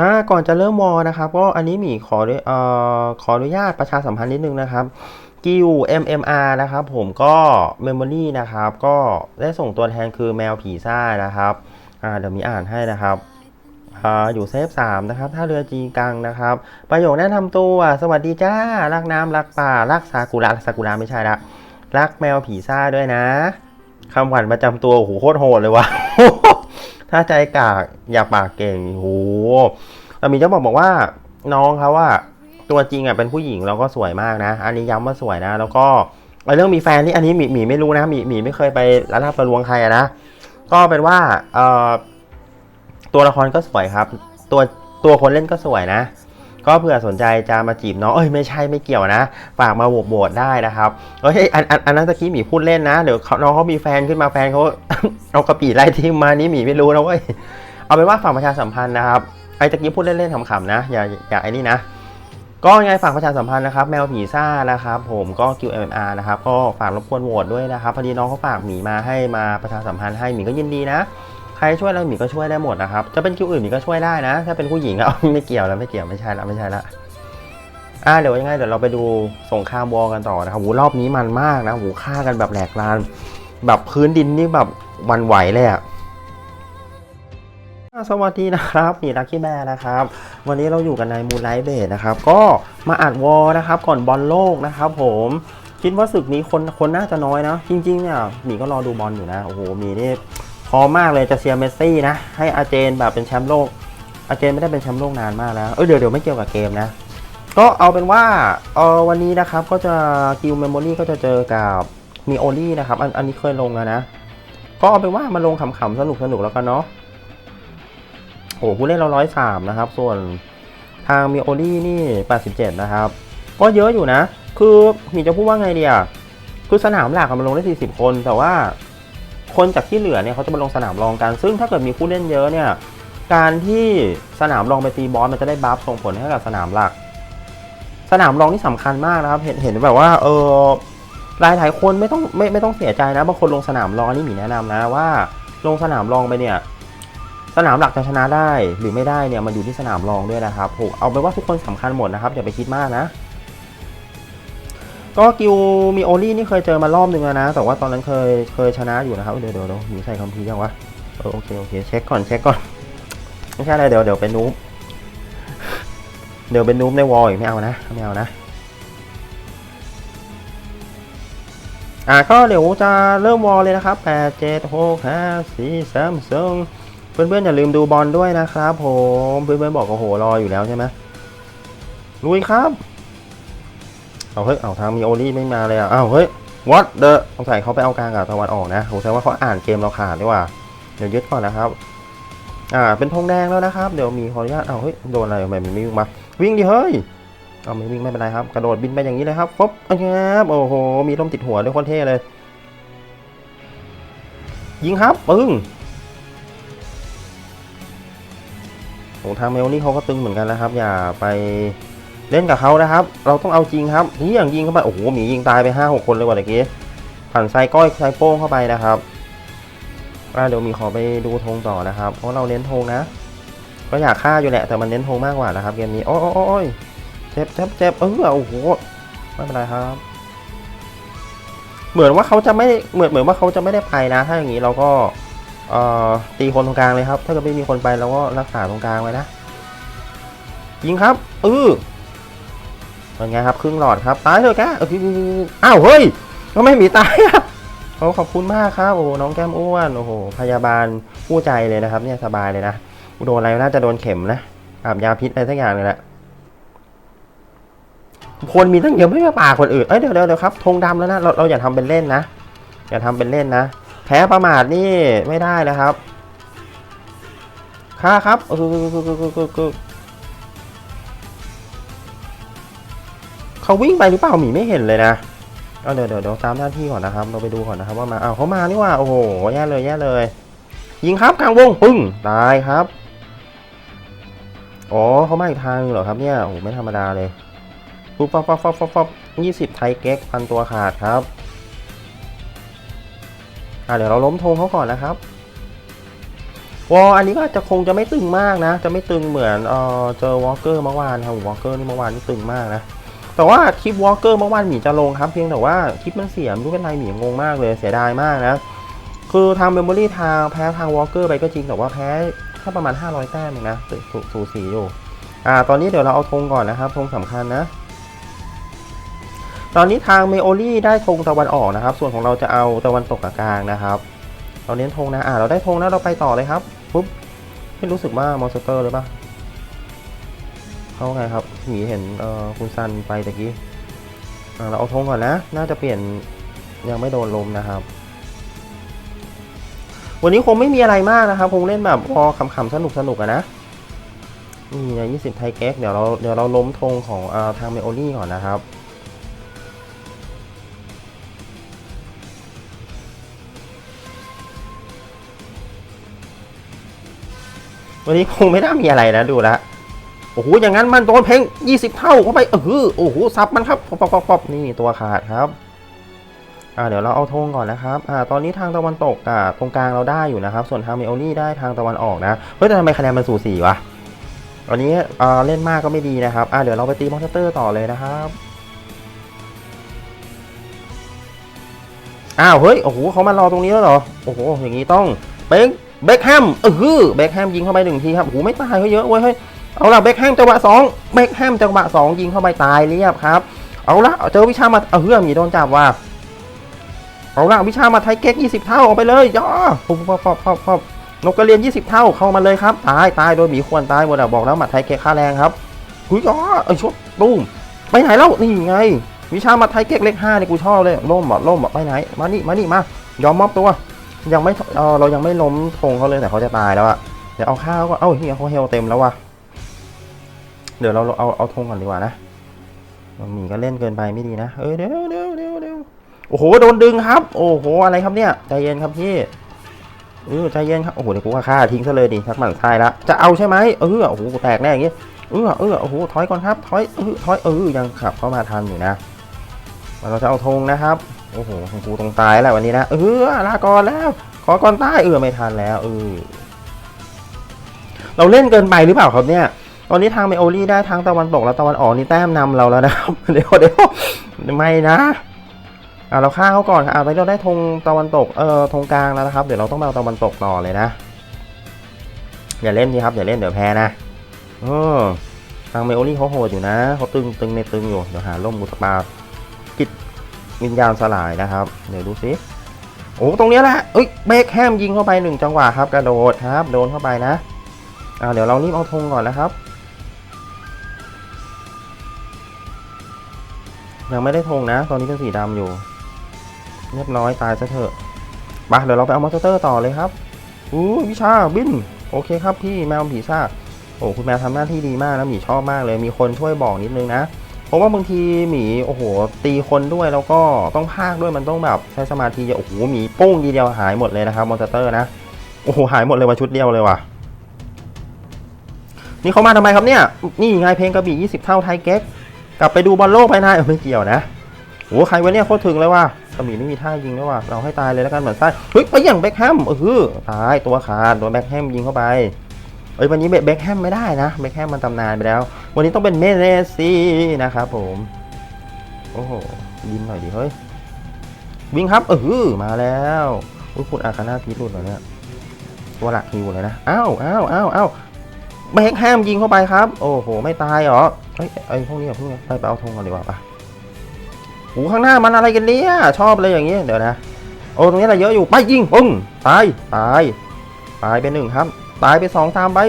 อ่าก่อนจะเริ่มวอลนะครับก็อันนี้หมีขอเอ่อขออนุญาตประชาสัมพันธ์นิดนึงนะครับกิว MMR นะครับผมก็ Memory นะครับ ก็ได้ส่งตัวแทนคือแมวผีซ่านะครับอ่าเดี๋ยวมีอ่านให้นะครับอ่าอยู่เซฟ3นะครับท่าเรือจีกังนะครับ ประโยคแนะนำตัว สวัสดีจ้า รักน้ำรักป่า รักซากุระซากุระไม่ใช่ละ รักแมวผีซ่าด้วยนะคำขวัญประจำตัวโอ้โหโคตรโหดเลยว่ะ ถ้าใจกากอย่าปากเก่งโหแต่มีจะบอกบอกว่าน้องเขาว่า ตัวจริงอะเป็นผู้หญิงแล้วก็สวยมากนะ อันนี้ย้ำว่าสวยนะ แล้วก็เรื่องมีแฟนนี่อันนี้หมีหมีไม่รู้นะหมีหมีไม่เคยไปละลาบประลวงใครนะ ก็เป็นว่าเอ่อตัวละครก็สวยครับ ตัวตัวคนเล่นก็สวยนะ ก็เผื่อสนใจจะมาจีบน้องเอ้ยไม่ใช่ไม่เกี่ยวนะ ฝากมาโหวตได้นะครับเอ้ยอันอันอันนั้นตะกี้หมีพูดเล่นนะเดี๋ยวน้องเขามีแฟนขึ้นมาแฟนเขาเอากระปี่ไล่ทิมมานี่หมีไม่รู้นะเว้ยเอาเป็นว่าฝากประชาสัมพันธ์นะครับไอ้ตะกี้พูดเล่นๆขำๆนะอย่าอย่าไอ้นี่นะก็ยังไงฝากประชาสัมพันธ์นะครับแมวผีซ่านะครับผมก็ QMR นะครับก็ฝากรบกวนโหวตด้วยนะครับพอดีน้องเขาฝากหมีมาให้มาประชาสัมพันธ์ให้หมีก็ยินดีนะ รช่วยอะไรหมีก็ช่วยได้หมดนะครับ จะเป็นคิวอื่นหมีก็ช่วยได้นะ ถ้าเป็นผู้หญิงก็ไม่เกี่ยวแล้วไม่เกี่ยวไม่ใช่ละไม่ใช่ละอ่าเดี๋ยวยังไงเดี๋ยวเราไปดูสงครามวอลกันต่อนะครับโหรอบนี้มันมากนะโหฆ่ากันแบบแหลกลาน แบบพื้นดินนี่แบบวันไหวเลยอะอ่าสวัสดีนะครับมีลักกี้แบร์นะครับ วันนี้เราอยู่กันในมู l ไลท์เบสนะครับ ก็มาอัดวอลนะครับ ก่อนบอลโลกนะครับ ผมคิดว่าศึกนี้คนคนน่าจะน้อยนะ จริงๆเนี่ยหมีก็รอดูบอลอยู่นะโอ้โหหมีนี่ พร้อมมากเลยจะเชียร์เมสซี่นะ ให้อาเจนแบบเป็นแชมป์โลก อาเจนไม่ได้เป็นแชมป์โลกนานมากแล้ว เอ้ยเดี๋ยวเดี๋ยวไม่เกี่ยวกับเกมนะ ก็เอาเป็นว่าเออวันนี้นะครับก็จะกิลเมมโมรี่ก็จะเจอกับมีโอลี่นะครับ อันอันนี้เคยลงแล้วนะ ก็เอาเป็นว่ามาลงขำๆสนุกสนุกแล้วกันเนาะโอ้ผู้เล่นเราร้อยสามนะครับ ส่วนทางมีโอลี่นี่แปดสิบเจ็ดนะครับ ก็เยอะอยู่นะ คือมีจะพูดว่าไงเดียคือสนามหลักมันลงได้สี่สิบคนแต่ว่า คนจากที่เหลือเนี่ยเขาจะมาลงสนามรองกัน ซึ่งถ้าเกิดมีผู้เล่นเยอะเนี่ย การที่สนามรองไปตีบอสมันจะได้บัฟส่งผลให้กับสนามหลัก สนามรองนี่สำคัญมากนะครับ เห็นเห็นแบบว่าเออหลายหลายคนไม่ต้องไม่ไม่ต้องเสียใจนะบางคนลงสนามรองนี่มีแนะนำนะว่า ลงสนามรองไปเนี่ยสนามหลักจะชนะได้หรือไม่ได้เนี่ยมันอยู่ที่สนามรองด้วยนะครับถูกเอาไปนว่าทุกคนสำคัญหมดนะครับอย่าไปคิดมากนะ ก็กิวมีโอลี่นี่เคยเจอมารอบหนึ่งแล้วนะ แต่ว่าตอนนั้นเคยเคยชนะอยู่นะครับ เดี๋ยวเดี๋ยวเดี๋ยวหมีใส่คำพีร์ยังวะเออโอเคโอเคเช็คก่อนเช็คก่อน ไม่ใช่อะไรเดี๋ยวเดี๋ยวเป็นนูบเดี๋ยวเป็นนูบในวอลอีกไม่เอานะไม่เอานะอ่าก็เดี๋ยวจะเริ่มวอลเลยนะครับ8 7 6 5 4 3 2เพื่อนๆอย่าลืมดูบอลด้วยนะครับผมเพื่อนๆบอกโอ้โหรออยู่แล้วใช่ไหมลุยครับ เอาเฮ้ยเอาทางมีโอลี่ไม่มาเลยอะอ้าเฮ้ย what the สงสัยเขาไปเอากลางกับตะวันออกนะผมแสดงว่าเขาอ่านเกมเราขาดดีกว่าเดี๋ยวยึดก่อนนะครับ อ่า เป็นธงแดงแล้วนะครับ เดี๋ยวมีขออนุญาตเอาเฮ้ยโดนอะไรทำไมมันไม่วิ่งมา วิ่งดิเฮ้ยเอาไม่วิ่งไม่เป็นไรครับ กระโดดบินไปอย่างนี้เลยครับฟบครับโอ้โห มีลมติดหัวด้วยคตรเท่เลย ยิงครับปึ้งโอ้ทางเมลนี่เขาก็ตึงเหมือนกันนะครับ อย่าไป เล่นกับเขานะครับ เราต้องเอาจริงครับนี่อย่างยิงเข้าไปโอ้โหหมียิงตายไปห้าหกคนเลยว่ะตะกี้ผ่านไซก้อยไซโป้งเข้าไปนะครับอ่าเดี๋ยวมีขอไปดูธงต่อนะครับ เพราะเราเน้นธงนะ ก็อยากฆ่าอยู่แหละแต่มันเน้นธงมากกว่านะครับเกมนี้โอ้โอ้โอ้ยเจ็บเจ็บเจ็บเออโอ้โหไม่เป็นไรครับ เหมือนว่าเขาจะไม่เหมือนเหมือนว่าเขาจะไม่ได้ไปนะ ถ้าอย่างนี้เราก็ตีคนตรงกลางเลยครับ ถ้าเกิดไม่มีคนไปเราก็รักษาตรงกลางไว้นะยิงครับเออ เป็นไงครับครึ่งหลอดครับตายเถอะแกเอออ้าวเฮ้ยก็ไม่มีตายอะโอ้ขอบคุณมากครับโอ้โหน้องแก้มอ้วนโอ้โหพยาบาลผู้ใจเลยนะครับ เนี่ยสบายเลยนะโดนอะไรน่าจะโดนเข็มนะอาบยาพิษอะไรสักอย่างเลยแหละคนมีตั้งเยอะไม่มาป่าคนอื่นเอ้ยเดี๋ยวเดี๋ยวเดี๋ยวครับธงดำแล้วนะเราเราอย่าทำเป็นเล่นนะอย่าทำเป็นเล่นนะแพ้ประมาทนี่ไม่ได้นะครับค่าครับ เขาวิ่งไปหรือเปล่าหมีไม่เห็นเลยนะเอาเดี๋ยวเดี๋ยวเดี๋ยวตามหน้าที่ก่อนนะครับ เราไปดูก่อนนะครับว่ามาอ้าวเขามานี่ว่า โอ้โห แย่เลยแย่เลย ยิงครับกลางวงปึ้ง ตายครับ อ๋อเขามาอีกทางเหรอครับเนี่ย โอ้โห ไม่ธรรมดาเลยปุ๊บปั๊บปั๊บปั๊บปั๊บปั๊บยี่สิบไทยเก๊กพันตัวขาดครับ อ่าเดี๋ยวเราล้มธงเขาก่อนนะครับวอลอันนี้ก็จะคงจะไม่ตึงมากนะ จะไม่ตึงเหมือนเออเจอวอลเกอร์เมื่อวานครับวอลเกอร์นี่เมื่อวานนี่ตึงมากนะ แต่ว่าคลิปวอล์กเกอร์เมื่อวานหมีจะลงครับ เพียงแต่ว่าคลิปมันเสียมรู้เป็นไรหมีงงมากเลยเสียดายมากนะ คือทางเมมโมรี่ทางแพ้ทางวอล์กเกอร์ไปก็จริงแต่ว่าแพ้แค่ประมาณ 500 แต้มเองนะสูสูสูสีอยู่อ่าตอนนี้เดี๋ยวเราเอาธงก่อนนะครับธงสำคัญนะ ตอนนี้ทางเมโอลี่ได้ธงตะวันออกนะครับ ส่วนของเราจะเอาตะวันตกกับกลางนะครับ เราเน้นธงนะอ่าเราได้ธงแล้วเราไปต่อเลยครับปุ๊บไม่รู้สึกว่ามอนสเตอร์เลยปะ เขาไงครับหมีเห็นคุณซันไปตะกี้เราเอาธงก่อนนะ น่าจะเปลี่ยนยังไม่โดนลมนะครับ วันนี้คงไม่มีอะไรมากนะครับ คงเล่นแบบพอขำๆสนุกสนุกๆอะนะนี่นะยี่สิบไทยแก๊กเดี๋ยวเราเดี๋ยวเราล้มธงของอาทางเมโอลี่ก่อนนะครับวันนี้คงไม่น่ามีอะไรนะดูแลว โอ้โห อย่างนั้นมันโดนเพลง20 เท่าเข้าไปเออโอ้โหซับมันครับปอบปอบปอบนี่ตัวขาดครับ อ่าเดี๋ยวเราเอาธงก่อนนะครับ อ่า ตอนนี้ทางตะวันตกอ่าตรงกลางเราได้อยู่นะครับ ส่วนทางเมโอลี่ได้ทางตะวันออกนะ เฮ้ยแต่ทำไมคะแนนมันสูสีวะวันนี้อ่าเล่นมากก็ไม่ดีนะครับ อ่าเดี๋ยวเราไปตีมอนสเตอร์ต่อเลยนะครับอ้าวเฮ้ยโอ้โหเขามารอตรงนี้แล้วเหรอโอ้โหอย่างนี้ต้องเบคเบคแฮมเออเบคแฮมยิงเข้าไปหนึ่งทีครับโอ้โหไม่ตายเขาเยอะเว้ยเฮ้ย เอาละเบคแฮมจังหวะสองเบคแฮมจังหวะสองยิงเข้าไปตายเรียบครับ เอาละเจอวิชามาเออมีโดนจับว่ะเอาละวิชามาไทยเก๊ก20 เท่าออกไปเลยย่อปุ๊บปุ๊บปุ๊บปุ๊บปุ๊บนกกระเรียน 20 เท่าเข้ามาเลยครับตายตายโดนหมีควรตายหมดอะบอกแล้วหมัดไทยเก๊กค่าแรงครับหุยย่อเอ้ยชุบตุ้มไปไหนแล้วนี่ไง วิชามาไทยเก๊กเลขห้านี่กูชอบเลยล่มอะล่มอะไปไหนมานี่มานี่มายอมมอบตัว ยังไม่เออเรายังไม่ล้มธงเขาเลยแต่เขาจะตายแล้วอะเดี๋ยวเอาข้าวก็เอ้าเฮียเขาเฮลเต็มแล้วว่ะ เดี๋ยวเราเอาเอาธงก่อนดีกว่านะหมีก็เล่นเกินไปไม่ดีนะ เออเดี๋ยวเดี๋ยวเดี๋ยวเดี๋ยวโอ้โหโดนดึงครับ โอ้โหอะไรครับเนี่ยใจเย็นครับพี่เออใจเย็นครับโอ้โหเดี๋ยวกูฆ่าทิ้งซะเลยดิทักหมันทายละจะเอาใช่ไหมเออโอ้โหแตกแน่อย่างงี้เออเออโอ้โหถอยก่อนครับถอยเออถอยเออยังขับเข้ามาทันอยู่นะเราจะเอาธงนะครับโอ้โหของกูตรงตายแล้ววันนี้นะเออลาก่อนแล้ว ขอก่อนตายเออไม่ทันแล้วเออเราเล่นเกินไปหรือเปล่าครับเนี่ย ตอนนี้ทางเมโอลี่ได้ทางตะวันตกและตะวันออกนี่แต้มนำเราแล้วนะครับ เดี๋ยวเดี๋ยวไม่นะอ่าเราฆ่าเขาก่อนค่ะอ่าตอนนี้เราได้ธงตะวันตกเอ่อธงกลางแล้วนะครับ เดี๋ยวเราต้องมาเอาตะวันตกต่อเลยนะอย่าเล่นดีครับอย่าเล่นเดี๋ยวแพ้นะเออทางเมโอลี่เขาโหดอยู่นะเขาตึงตึงในตึงอยู่เดี๋ยวหาล่มมุตปากิดวิญญาณสลายนะครับ เดี๋ยวดูสิโอ้ตรงนี้แหละเอ้ยเบคแฮมยิงเข้าไปหนึ่งจังหวะครับกระโดดครับ โดนเข้าไปนะอ่าเดี๋ยวเรารีบเอาธงก่อนนะครับ ยังไม่ได้ธงนะ ตอนนี้เป็นสีดำอยู่ เรียบร้อยตายซะเถอะมาเดี๋ยวเราไปเอามอสเตอร์ต่อเลยครับอู้วิชาบิน โอเคครับพี่แมวผีซ่าจโอ้คุณแมวทำหน้าที่ดีมากนะหมีชอบมากเลย มีคนช่วยบอกนิดนึงนะเพราะว่าบางทีหมีโอ้โห ตีคนด้วยแล้วก็ต้องพากด้วยมันต้องแบบใช้สมาธิเยอะโอ้โหหมีโป้งทีเดียวหายหมดเลยนะครับมอนสเตอร์นะโอ้โหหายหมดเลยว่าชุดเดียวเลยว่ะนี่เขามาทำไมครับเนี่ย นี่ไงเพลงกระบี่ 20 เท่าไทยเก๊ก กลับไปดูบอลโลกไปนะเออไม่เกี่ยวนะโอ้ใครวะเนี่ยโคตรถึงเลยว่ะกระบี่ไม่มีท่ายิงด้วยว่ะเราให้ตายเลยแล้วกันเหมือนไส้เฮ้ยไปอย่างแบ็คแฮมเออตายตัวขาดโดนแบ็คแฮมยิงเข้าไปเอ้ยวันนี้แบ็คแฮมไม่ได้นะแบ็คแฮมมันตำนานไปแล้ว วันนี้ต้องเป็นเมเนซี่นะครับผมโอ้โหยินหน่อยดิเฮ้ยวิ่งครับเออมาแล้วอุ้ยคุณอาคาน่าพีทหลุดเหรอเนี่ยตัวหลักฮิวเลยนะอ้าวอ้าวอ้าวอ้าวเบคแฮมยิงเข้าไปครับ โอ้โห ไม่ตายเหรอ เอ้ยไอ้พวกนี้อย่าเพิ่งไปไปเอาธงก่อนดีกว่าปะโอ้ข้างหน้ามันอะไรกันเนี่ยชอบเลยอย่างงี้เดี๋ยวนะโอ้ตรงนี้อะไรเยอะอยู่ไปยิงปึ้งตายตายตายไปหนึ่งครับ ตายไปสองตามไป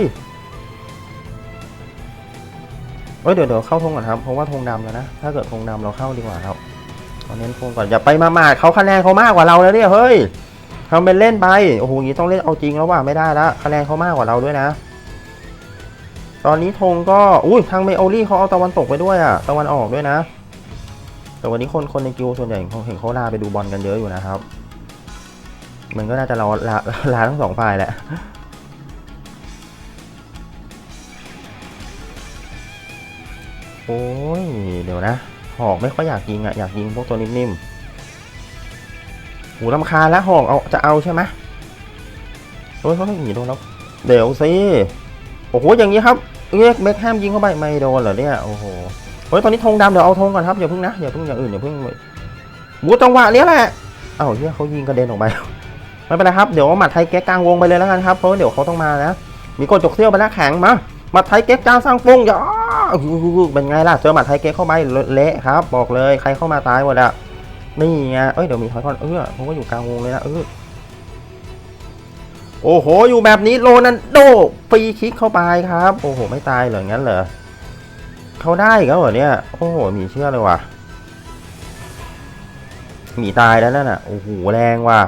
เอ้ยเดี๋ยวเดี๋ยวเข้าธงก่อนครับเพราะว่าธงดำแล้วนะถ้าเกิดธงดำเราเข้าดีกว่าครับเอาเน้นธงก่อนอย่าไปมามาเขาคะแนนเขามากกว่าเราแล้วเนี่ยเฮ้ยทำเป็นเล่นไปโอ้โหอย่างนี้ต้องเล่นเอาจริงแล้วว่าไม่ได้ละคะแนนเขามากกว่าเราด้วยนะ ตอนนี้ธงก็อุ้ยทางเมโอลี่เขาเอาตะวันตกไปด้วยอะตะวันออกด้วยนะ แต่วันนี้คนคนในกิวส่วนใหญ่เขาเห็นเขาลาไปดูบอลกันเยอะอยู่นะครับ มันก็น่าจะเราลาลาทั้งสองฝ่ายแหละโอ้ยเดี๋ยวนะหอกไม่ค่อยอยากยิงอะอยากยิงพวกตัวนิ่มๆหูลำคาแล้วหอกเอาจะเอาใช่ไหมโอ้ยเขาหนีโดนแล้วเดี๋ยวสิโอ้โหอย่างนี้ครับ เรียกเบคแฮมยิงเข้าไปไม่โดนเหรอเนี่ยโอ้โหเฮ้ยตอนนี้ธงดำเดี๋ยวเอาธงก่อนครับอย่าเพิ่งนะอย่าเพิ่งอย่างอื่นอย่าเพิ่งบูจังหวะเนี้ยแหละเอ้าเฮียเขายิงกระเด็นออกไปไม่เป็นไรครับเดี๋ยวหมัดไทยแก๊กกลางวงไปเลยแล้วกันครับเพราะเดี๋ยวเขาต้องมานะมีกดจกเซี่ยวไปแล้วแข็งมาหมัดไทยแก๊กกลางสร้างฟงอย่าเป็นไงล่ะเจอหมัดไทยแก๊กเข้าไปเละครับ บอกเลยใครเข้ามาตายหมดอะนี่ไงเอ้ยเดี๋ยวมีทอยทอนเออผมก็อยู่กลางวงเลยนะเออ โอ้โห อยู่แบบนี้โรนันโดฟรีคิกเข้าไปครับ โอ้โห ไม่ตายเหรองั้นเหรอเขาได้อีก็เหรอเนี่ย โอ้โห มีเชื่อเลยว่ะหมีตายแล้วนั่นน่ะ โอ้โห แรงว่ะ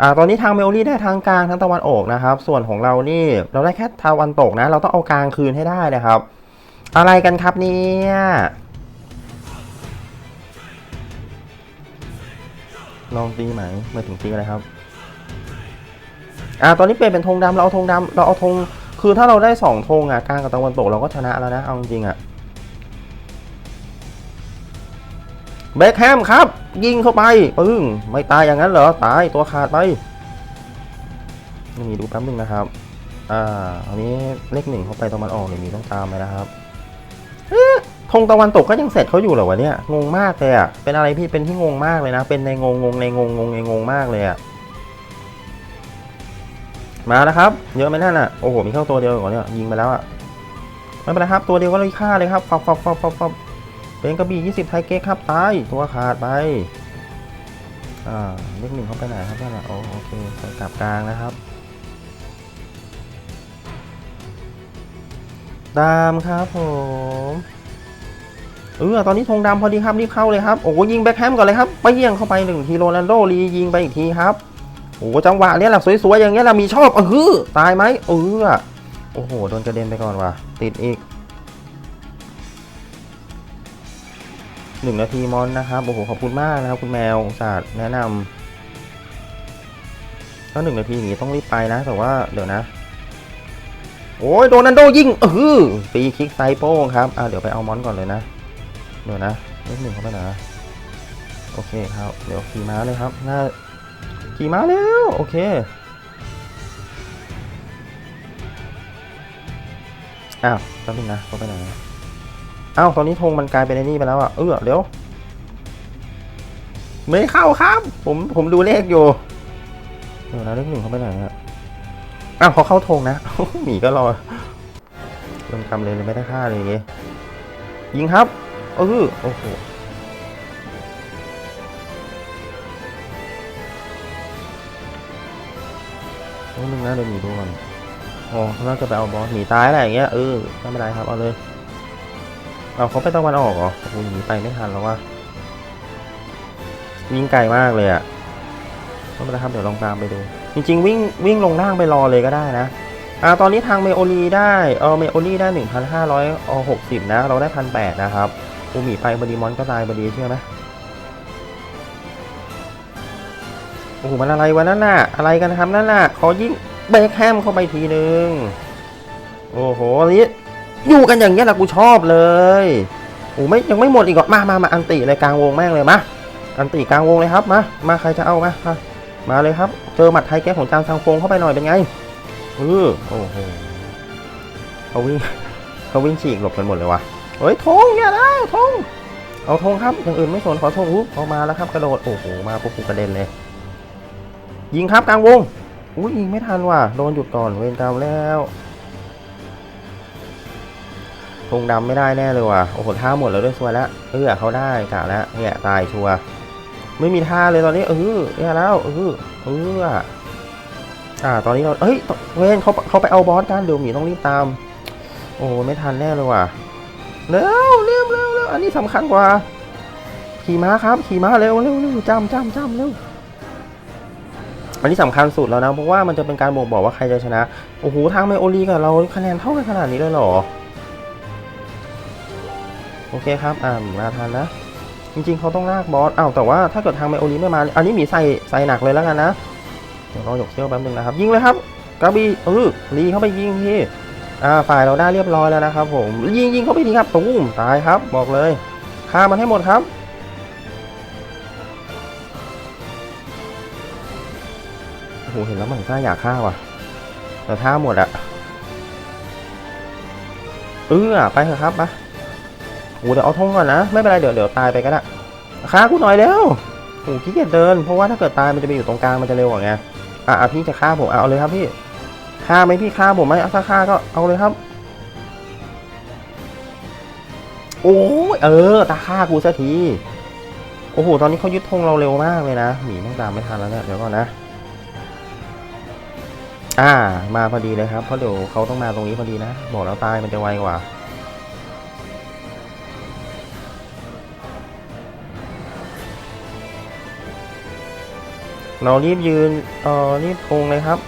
อ่า ตอนนี้ทางเมลลี่ได้ทางกลางทางตะวันออกนะครับ ส่วนของเรานี่ เราได้แค่ตะวันตกนะ เราต้องเอากลางคืนให้ได้นะครับ อะไรกันครับเนี่ยลองตีไหมมาถึงตีอะไรครับ อ่าตอนนี้เปลี่ยนเป็นธงดำเราเอาธงดำเราเอาธงคือถ้าเราได้สองธงอะกลางกับตะวันตกเราก็ชนะแล้วนะเอาจริงอะเบคแฮมครับ ยิงเข้าไปปึ้งไม่ตายอย่างนั้นเหรอ ตายตัวขาดไปนี่ดูแป๊บนึงนะครับ อ่าอันนี้เลขหนึ่งเข้าไปตะวันออกเนี่ยมีต้องตามไปนะครับธงตะวันตกก็ยังเสร็จเขาอยู่เหรอวะเนี่ยงงมากเลยอะเป็นอะไรพี่เป็นที่งงมากเลยนะ เป็นในงงงงในงงงงในงงมากเลยอะ มาแล้วครับ เยอะไหมนั่นอะ โอ้โห มีเข้าตัวเดียวก่อนเนี่ย ยิงไปแล้วอะ ไม่เป็นไรครับ ตัวเดียวก็เลยฆ่าเลยครับฟับฟับฟับฟับฟับเป็นกระบี่20ไทยเก๊กครับ ตาย ตัวขาดไป อ่า เลขหนึ่งเขาไปไหนครับนั่นแหละโอโอเคใส่กลับกลางนะครับ ตามครับผมเออตอนนี้ธงดำพอดีครับรีบเข้าเลยครับ โอ้ยิงแบ็คแฮมก่อนเลยครับไปเยี่ยงเข้าไปหนึ่งทีโรนัลโดรียิงไปอีกทีครับ โอ้โหจังหวะเนี้ยแหละสวยๆอย่างเงี้ยแหละมีชอบเออตายไหมเออโอ้โหโดนกระเด็นไปก่อนว่ะติดอีกหนึ่งนาทีมอนนะครับโอ้โหขอบคุณมากนะครับคุณแมวอุตส่าห์แนะนำถ้าหนึ่งนาทีอย่างนี้ต้องรีบไปนะแต่ว่าเดี๋ยวนะ โอ้ยโดนันโดยิงเออปีคิกไซโป้งครับอ่าเดี๋ยวไปเอามอนก่อนเลยนะเดี๋ยวนะเลขหนึ่งเข้าไปนะโอเคครับเดี๋ยวขี่ม้าเลยครับน่า ขี่ม้าแล้ว โอเค อ้าวแป๊บนึงนะเข้าไปไหนอ้าวตอนนี้ธงมันกลายเป็นไอ้นี่ไปแล้วอะ เออเดี๋ยว ไม่เข้าครับ ผมผมดูเลขอยู่เดี๋ยวนะเลขหนึ่งเขาไปไหนอะอ้าวเขาเข้าธงนะหมีก็รอเริ่มทำเลยเลยไม่ได้ค่าเลยอย่างเงี้ยยิงครับเออโอ้โห นึงนะเดี๋ยวหมีดูก่อนอ๋อน่าจะไปเอาบอสหมีตายอะไรอย่างเงี้ยเออไม่เป็นไรครับเอาเลยเอาเขาไปตะวันออกเหรอโอ้หนีไปไม่ทันแล้วว่ะวิ่งไกลมากเลยอะ่ะไม่เป็นไรครับเดี๋ยวลองตามไปดู จริง ๆ วิ่งวิ่งลงล่างไปรอเลยก็ได้นะอ่าตอนนี้ทางเมโอลีได้เออเมโอลีได้1,560นห้าร้อยหกสิบนะ เราได้1,800นะครับอูหมีไปบอดีมอนก็ตายบอดีเชื่อไหม โอ้โหมันอะไรวะนั่นน่ะ อะไรกันครับนั่นน่ะขอยิงเบคแฮมเข้าไปทีนึง โอ้โหลิอยู่กันอย่างเงี้ยแหละกูชอบเลยโอ้ไม่ยังไม่หมดอีกเหรอมามามาอันติเลยกลางวงแม่งเลยมาอันติกลางวงเลยครับมามาใครจะเอามามามาเลยครับ เจอหมัดไทยแก๊ของจางซังฟงเข้าไปหน่อยเป็นไงเออโอ้โหเขาวิ่งเขาวิ่งฉีกหลบกันหมดเลยวะเฮ้ยธงเนี่ยแล้วธงเอาธงครับอย่างอื่นไม่สนขอธงอุ๊บเอามาแล้วครับกระโดดโอ้โหมาปุ๊บกูกระเด็นเลย ยิงครับกลางวงอุ้ยยิงไม่ทันว่ะโดนหยุดก่อนเวรกรรมแล้วธงดำไม่ได้แน่เลยว่ะโอ้โหท่าหมดแล้วด้วยชัวร์แล้วเออเขาได้กะแล้วเนี่ยตายชัวร์ไม่มีท่าเลยตอนนี้เออเนี่ยแล้วเออเอออ่าตอนนี้เราเฮ้ยเวนเขาเขาไปเอาบอสกันเดี๋ยวหมีต้องรีบตาม โอ้ไม่ทันแน่เลยว่ะเร็วเร็วเร็วเร็วอันนี้สำคัญกว่า ขี่ม้าครับ ขี่ม้าเร็วเร็วเร็วจำจำจำเร็ว อันนี้สำคัญสุดแล้วนะเพราะว่ามันจะเป็นการบ่งบอกว่าใครจะชนะ โอ้โหทางไมโอลีกับเราคะแนนเท่ากันขนาดนี้เลยเหรอ โอเคครับ อ่ามาทันนะ จริงๆเขาต้องลากบอสอ้าวแต่ว่าถ้าเกิดทางไมโอลีไม่มา อันนี้หมีใส่ใส่หนักเลยแล้วกันนะ เดี๋ยวเรอหยกเซี่ยวแป๊บนึงนะครับ ยิงเลยครับกระบี่เออรีเข้าไปยิงพี่อ่าฝ่ายเราได้เรียบร้อยแล้วนะครับผมยิงยิงเข้าไปทีครับตูมตายครับ บอกเลยฆ่ามันให้หมดครับ เห็นแล้วมันกล้าอยากฆ่าว่ะ แต่ท่าหมดอะเออไปเถอะครับมาโอ้เดี๋ยวเอาธงก่อนนะ ไม่เป็นไรเดี๋ยวเดี๋ยวตายไปก็ได้ฆ่ากูหน่อยเร็วโอ้ขี้เกียจเดิน เพราะว่าถ้าเกิดตายมันจะไปอยู่ตรงกลางมันจะเร็วกว่าไงอะพี่จะฆ่าผมเอาเลยครับพี่ฆ่าไหมพี่ฆ่าผมไหมเอาถ้าฆ่าก็เอาเลยครับ โอ้ยเออ ตาฆ่ากูสักที โอ้โห ตอนนี้เขายึดธงเราเร็วมากเลยนะ หมีต้องตามไม่ทันแล้วเนี่ย เดี๋ยวก่อนนะ อ่า มาพอดีเลยครับ เพราะเดี๋ยวเขาต้องมาตรงนี้พอดีนะ บอกแล้วตายมันจะไวกว่า เรารีบยืน เอ่อ รีบธงเลยครับ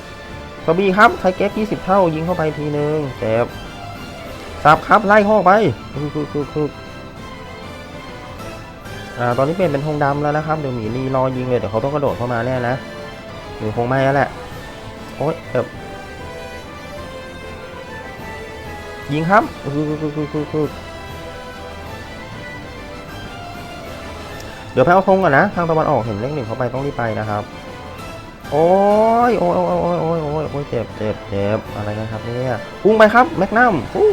กระบี่ครับไทเก็บ20เท่ายิงเข้าไปทีนึงเจ็บสับครับ ไล่ห้องไปคือคือคือคืออ่า ตอนนี้เปลี่ยนเป็นธงดำแล้วนะครับ เดี๋ยวหมีรีรอยิงเลย เดี๋ยวเขาต้องกระโดดเข้ามาแน่นะหรือคงไม่แล้วแหละ โอ๊ยเอบยิงครับคือคือคือคือเดี๋ยวไปเอาธงก่อนนะ ทางตะวันออกเห็นเลขหนึ่งเข้าไปต้องรีบไปนะครับ โอ้ยโอ้ยโอ้ยโอ้ยโอ้ยโอ้ยโอ้ยเจ็บเจ็บเจ็บอะไรกันครับเนี่ยพุ่งไปครับแมกนัมโอ้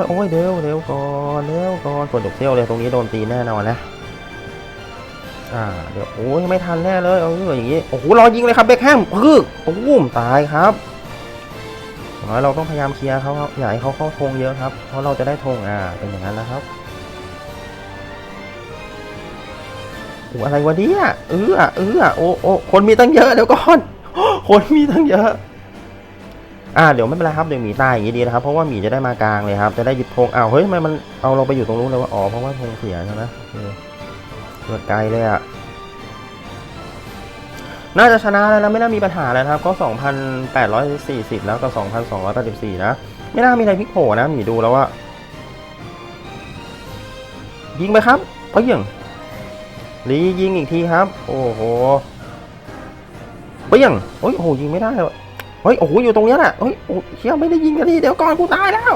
ยโอ้ยเร็วเร็วก่อนเร็วก่อนกดดกเซี่ยวเลยตรงนี้โดนตีแน่นอนนะ อ่าเดี๋ยวโอ้ยไม่ทันแน่เลยเอออย่างงี้โอ้โหรอยิงเลยครับเบคแฮมคือตุ้มตายครับน้อยเราต้องพยายามเคลียร์เขาครับอย่าให้เขาเข้าธงเยอะครับเพราะเราจะได้ธงอ่าเป็นอย่างนั้นนะครับโอ้อะไรวะเนี่ยเออเออโอ้โอ้คนมีตั้งเยอะเดี๋ยวก่อนคนมีตั้งเยอะอ่าเดี๋ยวไม่เป็นไรครับเดี๋ยวหมีตายอย่างนี้ดีนะครับเพราะว่าหมีจะได้มากลางเลยครับ จะได้หยึดธงอ้าวเฮ้ยทำไมมันเอาเราไปอยู่ตรงนู้นเลยว่าอ๋อเพราะว่าธงเสียใช่ไหม โอเกิดไกลเลยอะ น่าจะชนะแล้วนะไม่น่ามีปัญหาแล้วครับ ก็ 2,840 แล้วกับ2,284 นะ ไม่น่ามีอะไรพลิกโผนะหมีดูแล้วว่ายิงไปครับเอ้ยงลียิงอีกทีครับ โอ้โหเอ้ยงโอ้ยโอ้โหยิงไม่ได้เฮ้ยโอ้โหอยู่ตรงเนี้ยแหละเฮ้ยโอ้เชี่ยไม่ได้ยิงกันทีเดี๋ยวก่อนกูตายแล้ว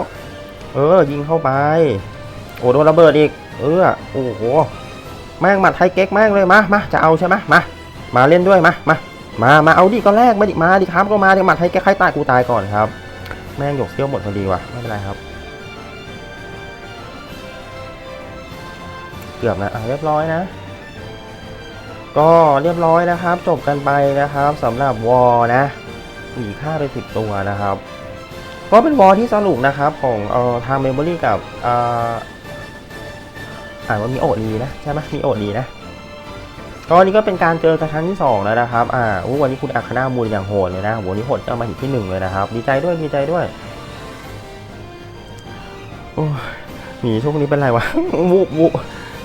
เออ ยิงเข้าไป โอ้โดนระเบิดอีก เออโอ้โห แม่งหมัดไทยเก๊กแม่งเลยมามาจะเอาใช่ไหมมามาเล่นด้วยมามามามาเอาดิก็แรกมาดิมาดิครับก็มาดิหมัดให้แกใครตายกูตายก่อนครับ แม่งหยกเซี่ยวหมดพอดีว่ะไม่เป็นไรครับ เกือบนะอะเรียบร้อยนะ ก็เรียบร้อยนะครับ จบกันไปนะครับสำหรับวอลนะหนีค่าไปสิบตัวนะครับก็เป็นวอลที่สนุกนะครับของเอ่อทางเมมโมรี่กับเอ่อ อ่านว่ามีโอดีนะใช่ไหมมีโอดีนะก็อันนี้ก็เป็นการเจอกันครั้งที่สองแล้วนะครับ อ่าวันนี้คุณอัคนามูลอย่างโหดเลยนะวันนี้โหดเอามาหิตที่หนึ่งเลยนะครับ ดีใจด้วยดีใจด้วยโอ้หมีช่วงนี้เป็นไรวะวูบวูบ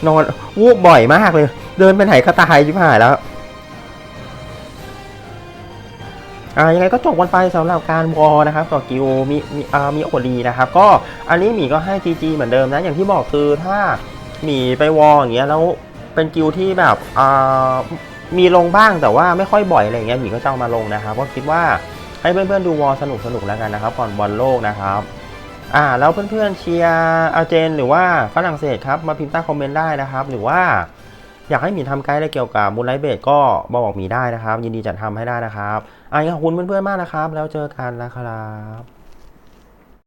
นอนวูบบ่อยมากเลย เดินไปไหนก็ตายชิบหายแล้วอ่ายังไงก็จบกันไปสำหรับการวอนะครับต่อกิวมีมีอ่ามีโอดีนะครับ ก็อันนี้หมีก็ให้ GG เหมือนเดิมนะอย่างที่บอกคือถ้า หมีไปวอลอย่างเงี้ยแล้วเป็นกิลที่แบบมีลงบ้างแต่ว่าไม่ค่อยบ่อยอะไรเงี้ยหมีก็จะเอามาลงนะครับก็คิดว่าให้เพื่อนๆดูวอลสนุกสนุกๆแล้วกันนะครับก่อนบอลโลกนะครับอ่าแล้วเพื่อนๆเชียร์อาเจน หรือว่าฝรั่งเศสครับมาพิมพ์ใต้คอมเมนต์ได้นะครับ หรือว่าอยากให้หมีทำไกด์อะไรเกี่ยวกับมูลไลท์เบดก็บอกหมีได้นะครับ ยินดีจัดทำให้ได้นะครับอ่าขอบคุณเพื่อนๆมากนะครับ แล้วเจอกันนะครับ